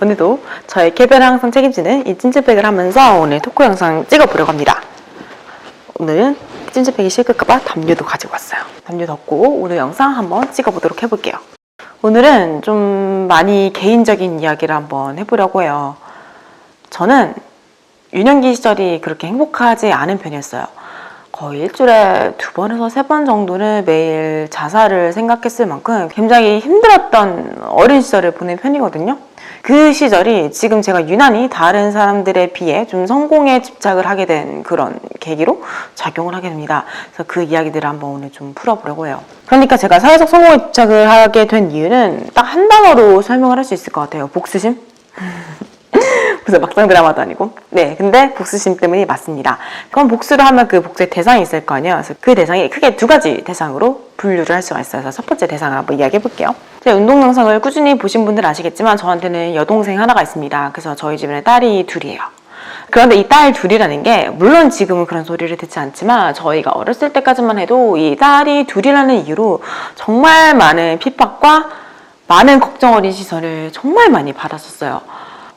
오늘도 저의 개별을 항상 책임지는 이 찐찐백을 하면서 오늘 토크 영상 찍어보려고 합니다. 오늘은 찐찐백이 식을까봐 담요도 가지고 왔어요. 담요 덮고 오늘 영상 한번 찍어보도록 해볼게요. 오늘은 좀 많이 개인적인 이야기를 한번 해보려고 해요. 저는 유년기 시절이 그렇게 행복하지 않은 편이었어요. 거의 일주일에 두 번에서 세 번 정도는 매일 자살을 생각했을 만큼 굉장히 힘들었던 어린 시절을 보낸 편이거든요. 그 시절이 지금 제가 유난히 다른 사람들에 비해 좀 성공에 집착을 하게 된 그런 계기로 작용을 하게 됩니다. 그래서 그 이야기들을 한번 오늘 좀 풀어보려고 해요. 그러니까 제가 사회적 성공에 집착을 하게 된 이유는 딱 한 단어로 설명을 할 수 있을 것 같아요. 복수심? 무슨 막상 드라마도 아니고. 네, 근데 복수심 때문이 맞습니다. 그럼 복수를 하면 그 복수의 대상이 있을 거 아니에요. 그래서 그 대상이 크게 두 가지 대상으로 분류를 할 수가 있어요. 그래서 첫 번째 대상을 한번 이야기해 볼게요. 제 운동 영상을 꾸준히 보신 분들 아시겠지만 저한테는 여동생 하나가 있습니다. 그래서 저희 집에는 딸이 둘이에요. 그런데 이 딸 둘이라는 게 물론 지금은 그런 소리를 듣지 않지만 저희가 어렸을 때까지만 해도 이 딸이 둘이라는 이유로 정말 많은 핍박과 많은 걱정 어린 시선을 정말 많이 받았었어요.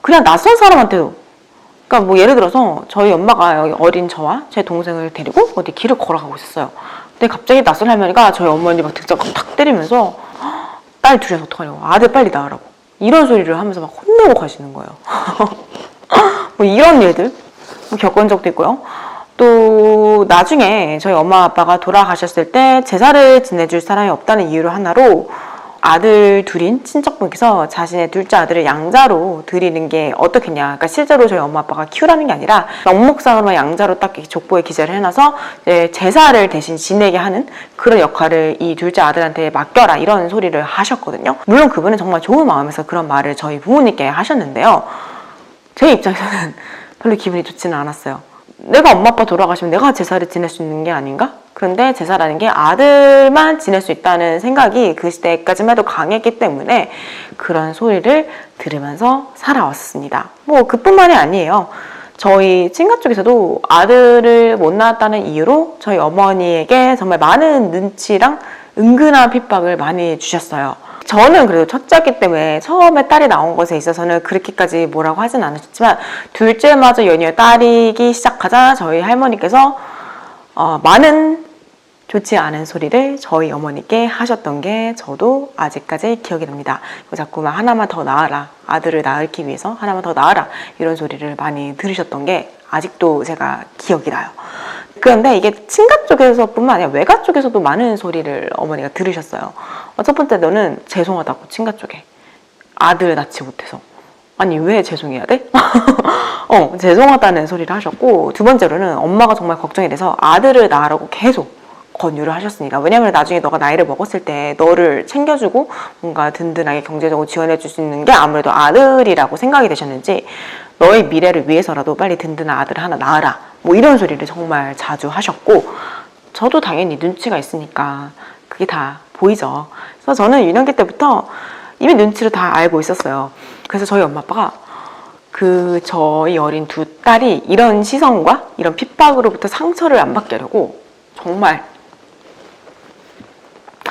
그냥 낯선 사람한테도 그러니까 뭐 예를 들어서 저희 엄마가 어린 저와 제 동생을 데리고 어디 길을 걸어가고 있었어요. 근데 갑자기 낯선 할머니가 저희 어머니 막 등짝 탁 때리면서 딸 둘이서 어떡하냐고 아들 빨리 낳으라고 이런 소리를 하면서 막 혼내고 가시는 거예요. 뭐 이런 일들 뭐 겪은 적도 있고요. 또 나중에 저희 엄마 아빠가 돌아가셨을 때 제사를 지내줄 사람이 없다는 이유로 하나로 아들 둘인 친척분께서 자신의 둘째 아들을 양자로 드리는 게 어떻겠냐. 그러니까 실제로 저희 엄마 아빠가 키우라는 게 아니라 명목상으로만 양자로 딱 족보에 기재를 해놔서 제사를 대신 지내게 하는 그런 역할을 이 둘째 아들한테 맡겨라 이런 소리를 하셨거든요. 물론 그분은 정말 좋은 마음에서 그런 말을 저희 부모님께 하셨는데요. 제 입장에서는 별로 기분이 좋지는 않았어요. 내가 엄마 아빠 돌아가시면 내가 제사를 지낼 수 있는 게 아닌가? 그런데 제사라는 게 아들만 지낼 수 있다는 생각이 그 시대까지만 해도 강했기 때문에 그런 소리를 들으면서 살아왔습니다. 뭐 그뿐만이 아니에요. 저희 친가 쪽에서도 아들을 못 낳았다는 이유로 저희 어머니에게 정말 많은 눈치랑 은근한 핍박을 많이 주셨어요. 저는 그래도 첫째기 때문에 처음에 딸이 나온 것에 있어서는 그렇게까지 뭐라고 하진 않으셨지만 둘째마저 연이어 딸이기 시작하자 저희 할머니께서 어, 많은 좋지 않은 소리를 저희 어머니께 하셨던 게 저도 아직까지 기억이 납니다. 자꾸만 하나만 더 낳아라. 아들을 낳기 위해서 하나만 더 낳아라. 이런 소리를 많이 들으셨던 게 아직도 제가 기억이 나요. 그런데 이게 친가 쪽에서뿐만 아니라 외가 쪽에서도 많은 소리를 어머니가 들으셨어요. 어, 첫 번째 너는 죄송하다고 친가 쪽에 아들 낳지 못해서 아니 왜 죄송해야 돼? 어 죄송하다는 소리를 하셨고 두 번째로는 엄마가 정말 걱정이 돼서 아들을 낳으라고 계속 권유를 하셨습니다. 왜냐하면 나중에 너가 나이를 먹었을 때 너를 챙겨주고 뭔가 든든하게 경제적으로 지원해 줄 수 있는 게 아무래도 아들이라고 생각이 되셨는지 너의 미래를 위해서라도 빨리 든든한 아들을 하나 낳으라. 뭐 이런 소리를 정말 자주 하셨고 저도 당연히 눈치가 있으니까 그게 다 보이죠. 그래서 저는 유년기 때부터 이미 눈치를 다 알고 있었어요. 그래서 저희 엄마 아빠가 그 저희 어린 두 딸이 이런 시선과 이런 핍박으로부터 상처를 안 받게 하려고 정말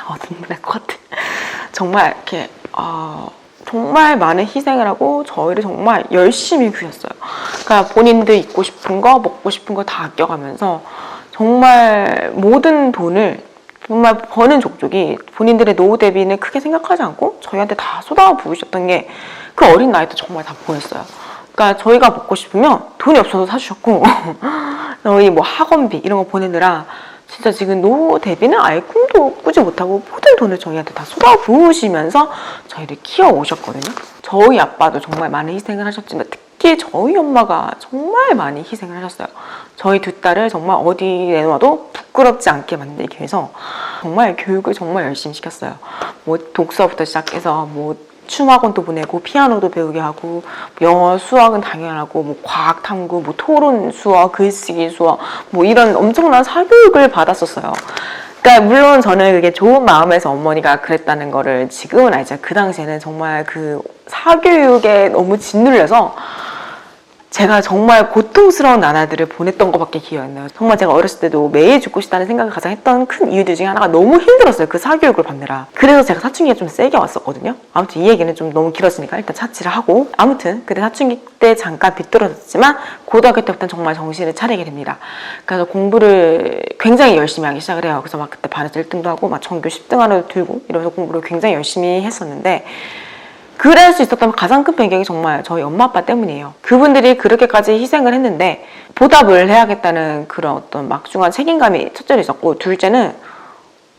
어, 눈물 날 것 같아. 정말 이렇게 어, 정말 많은 희생을 하고 저희를 정말 열심히 키웠어요. 그러니까 본인들 입고 싶은 거, 먹고 싶은 거 다 아껴가면서 정말 모든 돈을 정말 버는 족족이 본인들의 노후 대비는 크게 생각하지 않고 저희한테 다 쏟아 부으셨던 게 그 어린 나이 때 정말 다 보였어요. 그러니까 저희가 먹고 싶으면 돈이 없어서 사주셨고 저희 뭐 학원비 이런 거 보내느라 진짜 지금 노후 대비는 아예 꿈도 꾸지 못하고 모든 돈을 저희한테 다 쏟아 부으시면서 저희를 키워 오셨거든요. 저희 아빠도 정말 많은 희생을 하셨지만 특히 저희 엄마가 정말 많이 희생을 하셨어요. 저희 두 딸을 정말 어디 내놔도 부끄럽지 않게 만들기 위해서 정말 교육을 정말 열심히 시켰어요. 뭐 독서부터 시작해서 뭐 춤학원도 보내고 피아노도 배우게 하고 영어 수학은 당연하고 뭐 과학 탐구 뭐 토론 수업 글쓰기 수업 뭐 이런 엄청난 사교육을 받았었어요. 그러니까 물론 저는 그게 좋은 마음에서 어머니가 그랬다는 거를 지금은 알죠. 그 당시에는 정말 그 사교육에 너무 짓눌려서 제가 정말 고통스러운 나날들을 보냈던 것밖에 기억이 안 나요. 정말 제가 어렸을 때도 매일 죽고 싶다는 생각을 가장 했던 큰 이유들 중에 하나가 너무 힘들었어요. 그 사교육을 받느라. 그래서 제가 사춘기가 좀 세게 왔었거든요. 아무튼 이 얘기는 좀 너무 길었으니까 일단 차치를 하고 아무튼 그때 사춘기 때 잠깐 비뚤어졌지만 고등학교 때부터는 정말 정신을 차리게 됩니다. 그래서 공부를 굉장히 열심히 하기 시작을 해요. 그래서 막 그때 반에서 1등도 하고 막 전교 10등 하나도 들고 이러면서 공부를 굉장히 열심히 했었는데 그럴 수 있었던 가장 큰 배경이 정말 저희 엄마 아빠 때문이에요. 그분들이 그렇게까지 희생을 했는데 보답을 해야겠다는 그런 어떤 막중한 책임감이 첫째로 있었고 둘째는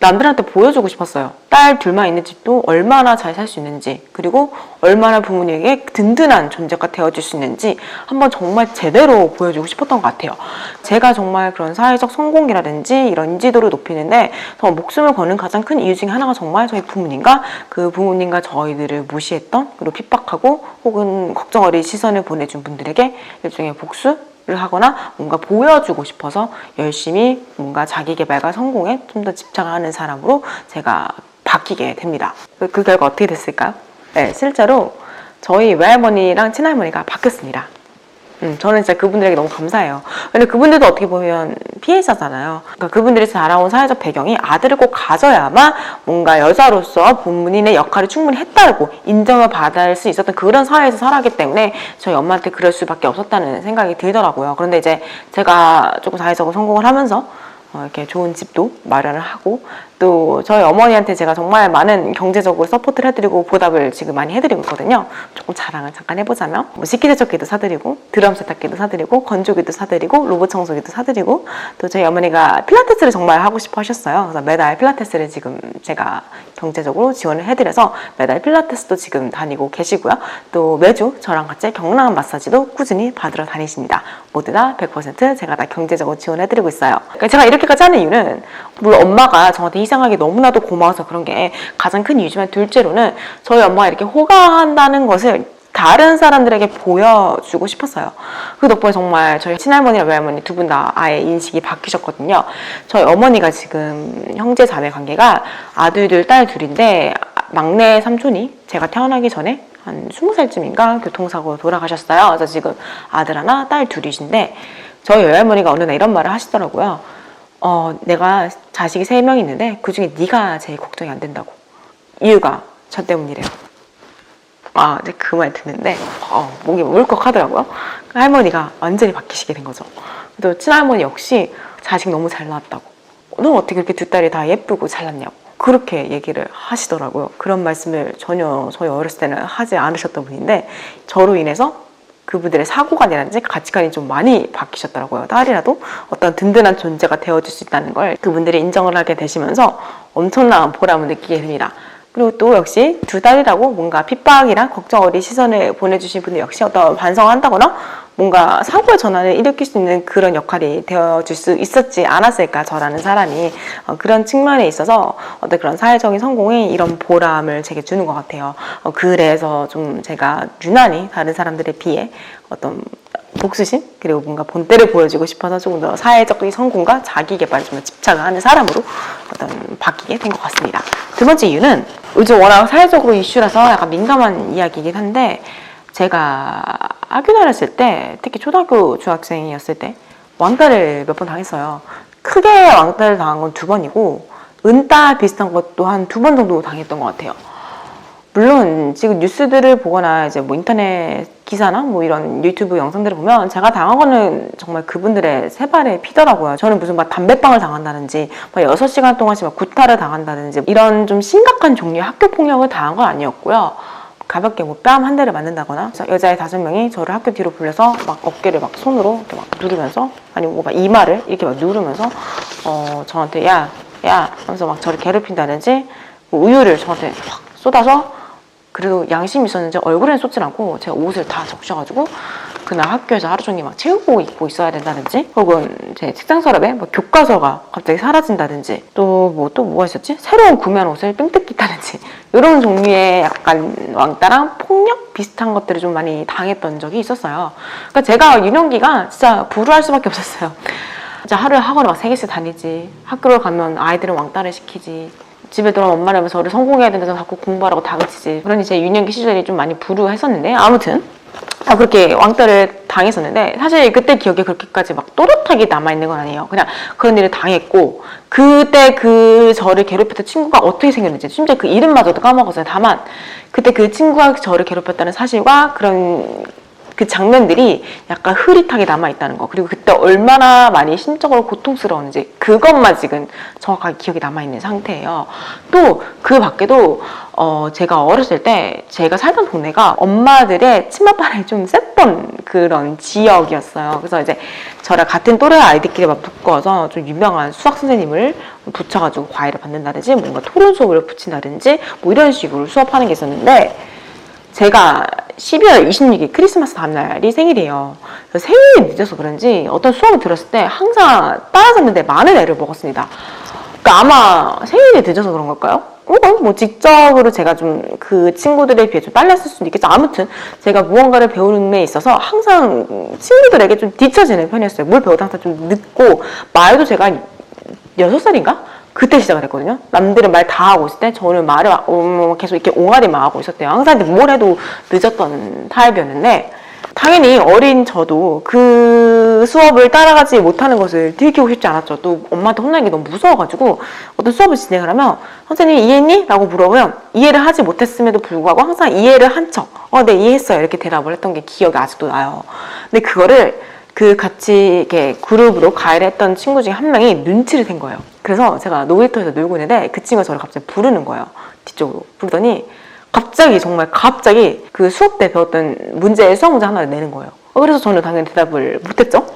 남들한테 보여주고 싶었어요. 딸 둘만 있는 집도 얼마나 잘 살 수 있는지, 그리고 얼마나 부모님에게 든든한 존재가 되어줄 수 있는지 한번 정말 제대로 보여주고 싶었던 것 같아요. 제가 정말 그런 사회적 성공이라든지 이런 인지도를 높이는데 정말 목숨을 거는 가장 큰 이유 중에 하나가 정말 저희 부모님과 그 부모님과 저희들을 무시했던 그리고 핍박하고 혹은 걱정 어린 시선을 보내준 분들에게 일종의 복수 를 하거나 뭔가 보여주고 싶어서 열심히 뭔가 자기 개발과 성공에 좀 더 집착하는 사람으로 제가 바뀌게 됩니다. 그, 그 결과 어떻게 됐을까요? 네, 실제로 저희 외할머니랑 친할머니가 바뀌었습니다. 음, 저는 진짜 그분들에게 너무 감사해요. 근데 그분들도 어떻게 보면 피해자잖아요. 그러니까 그분들이 자라온 사회적 배경이 아들을 꼭 가져야만 뭔가 여자로서 본인의 역할을 충분히 했다고 인정을 받을 수 있었던 그런 사회에서 살았기 때문에 저희 엄마한테 그럴 수밖에 없었다는 생각이 들더라고요. 그런데 이제 제가 조금 사회적으로 성공을 하면서 어, 이렇게 좋은 집도 마련을 하고 또 저희 어머니한테 제가 정말 많은 경제적으로 서포트를 해드리고 보답을 지금 많이 해드리고 있거든요. 조금 자랑을 잠깐 해보자면 뭐 식기세척기도 사드리고 드럼 세탁기도 사드리고 건조기도 사드리고 로봇 청소기도 사드리고 또 저희 어머니가 필라테스를 정말 하고 싶어 하셨어요. 그래서 매달 필라테스를 지금 제가 경제적으로 지원을 해드려서 매달 필라테스도 지금 다니고 계시고요. 또 매주 저랑 같이 경락 마사지도 꾸준히 받으러 다니십니다. 모두 다 100% 제가 다 경제적으로 지원해드리고 있어요. 그러니까 제가 이렇게까지 하는 이유는 물론 엄마가 저한테 희생하기 너무나도 고마워서 그런 게 가장 큰 이유지만 둘째로는 저희 엄마가 이렇게 호강한다는 것을 다른 사람들에게 보여주고 싶었어요. 그 덕분에 정말 저희 친할머니랑 외할머니 두 분 다 아예 인식이 바뀌셨거든요. 저희 어머니가 지금 형제 자매 관계가 아들들 딸 둘인데 막내 삼촌이 제가 태어나기 전에 한 20살쯤인가 교통사고로 돌아가셨어요. 그래서 지금 아들 하나, 딸 둘이신데 저희 외할머니가 어느 날 이런 말을 하시더라고요. 어, 내가 자식이 세 명 있는데 그 중에 네가 제일 걱정이 안 된다고. 이유가 저 때문이래요. 아, 이제 그 말 듣는데 어, 목이 울컥하더라고요. 그 할머니가 완전히 바뀌시게 된 거죠. 또 친할머니 역시 자식 너무 잘 낳았다고. 너 어떻게 그렇게 두 딸이 다 예쁘고 잘났냐고. 그렇게 얘기를 하시더라고요. 그런 말씀을 전혀 저희 어렸을 때는 하지 않으셨던 분인데 저로 인해서 그분들의 사고관이라든지 가치관이 좀 많이 바뀌셨더라고요. 딸이라도 어떤 든든한 존재가 되어줄 수 있다는 걸 그분들이 인정을 하게 되시면서 엄청난 보람을 느끼게 됩니다. 그리고 또 역시 두 딸이라고 뭔가 핍박이랑 걱정 어린 시선을 보내주신 분들 역시 어떤 반성한다거나 뭔가 사고의 전환을 일으킬 수 있는 그런 역할이 되어줄 수 있었지 않았을까 저라는 사람이 어, 그런 측면에 있어서 어떤 그런 사회적인 성공이 이런 보람을 제게 주는 것 같아요. 어, 그래서 좀 제가 유난히 다른 사람들에 비해 어떤 복수심 그리고 뭔가 본때를 보여주고 싶어서 조금 더 사회적인 성공과 자기 개발에 좀더 집착을 하는 사람으로 어떤 바뀌게 된 것 같습니다. 두 번째 이유는 요즘 워낙 사회적으로 이슈라서 약간 민감한 이야기이긴 한데 제가 학교 다녔을 때 특히 초등학교 중학생이었을 때 왕따를 몇 번 당했어요. 크게 왕따를 당한 건 두 번이고 은따 비슷한 것도 한 두 번 정도 당했던 것 같아요. 물론 지금 뉴스들을 보거나 이제 뭐 인터넷 기사나 뭐 이런 유튜브 영상들을 보면 제가 당한 거는 정말 그분들의 세 발에 피더라고요. 저는 무슨 막 담배빵을 당한다든지 막 6시간 동안씩 막 구타를 당한다든지 이런 좀 심각한 종류의 학교 폭력을 당한 건 아니었고요. 가볍게 뭐 뺨 한 대를 맞는다거나 여자애 다섯 명이 저를 학교 뒤로 불려서 막 어깨를 막 손으로 이렇게 막 누르면서 아니 뭐막 이마를 이렇게 막 누르면서 어 저한테 야야 하면서 막 저를 괴롭힌다든지 뭐 우유를 저한테 확 쏟아서 그래도 양심이 있었는지 얼굴에는 쏟질 않고 제가 옷을 다 적셔가지고 그날 학교에서 하루 종일 막 체육복 입고 있어야 된다든지 혹은 제 책장 서랍에 뭐 교과서가 갑자기 사라진다든지 또 뭐 또 뭐가 있었지? 새로운 구매한 옷을 삥 뜯긴다든지 이런 종류의 약간 왕따랑 폭력 비슷한 것들을 좀 많이 당했던 적이 있었어요. 그러니까 제가 유년기가 진짜 불우할 수밖에 없었어요. 진짜 하루에 학원을 막세 개씩 다니지. 학교를 가면 아이들은 왕따를 시키지. 집에 들어오면 엄마를 저를 성공해야 된다고 자꾸 공부하라고 다그치지. 그러니 제 유년기 시절이 좀 많이 불우했었는데 아무튼 아, 그렇게 왕따를 당했었는데 사실 그때 기억에 그렇게까지 막 또렷하게 남아있는 건 아니에요. 그냥 그런 일을 당했고 그때 그 저를 괴롭혔던 친구가 어떻게 생겼는지 심지어 그 이름마저도 까먹었어요. 다만 그때 그 친구가 저를 괴롭혔다는 사실과 그런 그 장면들이 약간 흐릿하게 남아있다는 거. 그리고 그때 얼마나 많이 심적으로 고통스러웠는지 그것만 지금 정확하게 기억이 남아있는 상태예요. 또 그 밖에도 어, 제가 어렸을 때 제가 살던 동네가 엄마들의 치맛발이 좀 셌던 그런 지역이었어요. 그래서 이제 저랑 같은 또래 아이들끼리 막 묶어서 좀 유명한 수학 선생님을 붙여가지고 과외를 받는다든지 뭔가 토론 수업을 붙인다든지 뭐 이런 식으로 수업하는 게 있었는데 제가 12월 26일 크리스마스 다음날이 생일이에요. 생일이 늦어서 그런지 어떤 수업을 들었을 때 항상 따라잡는데 많은 애를 먹었습니다. 그러니까 아마 생일이 늦어서 그런 걸까요? 어, 뭐 직접으로 제가 좀 그 친구들에 비해 좀 딸렸을 수도 있겠죠. 아무튼 제가 무언가를 배우는 데 있어서 항상 친구들에게 좀 뒤처지는 편이었어요. 뭘 배워도 항상 좀 늦고 말도 제가 한 여섯 살인가? 그때 시작을 했거든요. 남들은 말 다 하고 있을 때 저는 말을 막, 음, 계속 이렇게 옹알이만 하고 있었대요. 항상 뭘 해도 늦었던 타입이었는데 당연히 어린 저도 그 수업을 따라가지 못하는 것을 들키고 싶지 않았죠. 또 엄마한테 혼나기 너무 무서워가지고 어떤 수업을 진행을 하면 선생님 이해했니? 라고 물어보면 이해를 하지 못했음에도 불구하고 항상 이해를 한 척, 어, 네, 이해했어요. 이렇게 대답을 했던 게 기억이 아직도 나요. 근데 그거를 그 같이 이렇게 그룹으로 과외를 했던 친구 중에 한 명이 눈치를 챈 거예요. 그래서 제가 놀이터에서 놀고 있는데 그 친구가 저를 갑자기 부르는 거예요. 뒤쪽으로. 부르더니 갑자기 정말 갑자기 그 수업 때 배웠던 문제의 수학 문제 하나를 내는 거예요. 어, 그래서 저는 당연히 대답을 못했죠.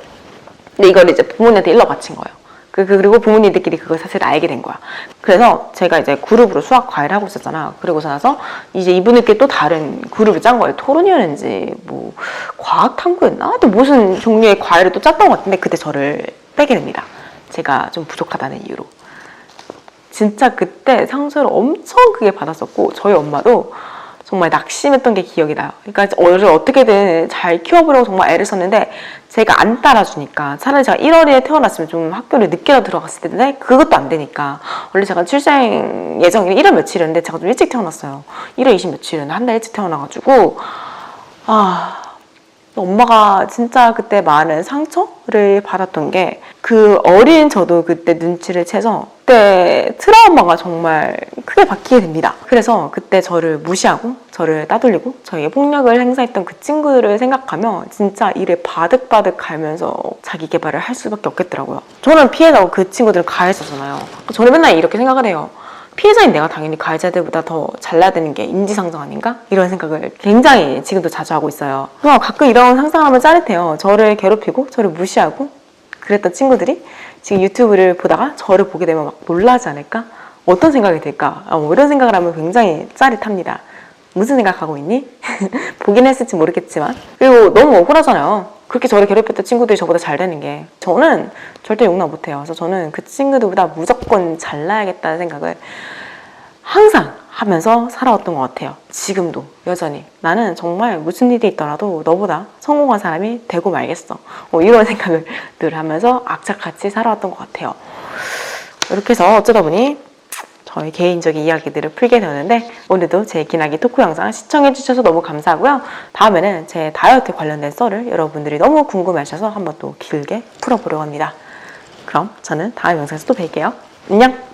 근데 이걸 이제 부모님한테 일러 바친 거예요. 그, 그- 그리고 부모님들끼리 그걸 사실 알게 된 거야. 그래서 제가 이제 그룹으로 수학 과외를 하고 있었잖아. 그러고서 나서 이제 이분들께 또 다른 그룹을 짠 거예요. 토론이었는지, 뭐, 과학 탐구였나? 또 무슨 종류의 과외를 또 짰던 것 같은데 그때 저를 빼게 됩니다. 제가 좀 부족하다는 이유로. 진짜 그때 상처를 엄청 크게 받았었고 저희 엄마도 정말 낙심했던 게 기억이 나요. 그러니까 어를 어떻게든 잘 키워보려고 정말 애를 썼는데 제가 안 따라주니까 차라리 제가 1월에 태어났으면 좀 학교를 늦게 들어갔을 텐데 그것도 안 되니까 원래 제가 출생 예정이 1월 며칠이었는데 제가 좀 일찍 태어났어요. 1월 20 며칠이었는데 한 달 일찍 태어나가지고 아 엄마가 진짜 그때 많은 상처를 받았던 게 그 어린 저도 그때 눈치를 채서 그때 트라우마가 정말 크게 박히게 됩니다. 그래서 그때 저를 무시하고 저를 따돌리고 저에게 폭력을 행사했던 그 친구들을 생각하면 진짜 일에 바득바득 갈면서 자기 개발을 할 수밖에 없겠더라고요. 저는 피해자고 그 친구들은 가해자잖아요. 저는 맨날 이렇게 생각을 해요. 피해자인 내가 당연히 가해자들보다 더 잘나야 되는 게 인지상정 아닌가? 이런 생각을 굉장히 지금도 자주 하고 있어요. 그래서 가끔 이런 상상을 하면 짜릿해요. 저를 괴롭히고 저를 무시하고 그랬던 친구들이 지금 유튜브를 보다가 저를 보게 되면 막 놀라지 않을까? 어떤 생각이 들까? 아, 뭐 이런 생각을 하면 굉장히 짜릿합니다. 무슨 생각하고 있니? 보긴 했을지 모르겠지만. 그리고 너무 억울하잖아요. 그렇게 저를 괴롭혔던 친구들이 저보다 잘 되는 게. 저는 절대 용납 못해요. 그래서 저는 그 친구들보다 무조건 잘나야겠다는 생각을 항상 하면서 살아왔던 것 같아요. 지금도 여전히 나는 정말 무슨 일이 있더라도 너보다 성공한 사람이 되고 말겠어. 뭐 이런 생각을 늘 하면서 악착같이 살아왔던 것 같아요. 이렇게 해서 어쩌다 보니 저의 개인적인 이야기들을 풀게 되었는데 오늘도 제 기나기 토크 영상 시청해 주셔서 너무 감사하고요. 다음에는 제 다이어트 관련된 썰을 여러분들이 너무 궁금해하셔서 한번 또 길게 풀어보려고 합니다. 그럼 저는 다음 영상에서 또 뵐게요. 안녕!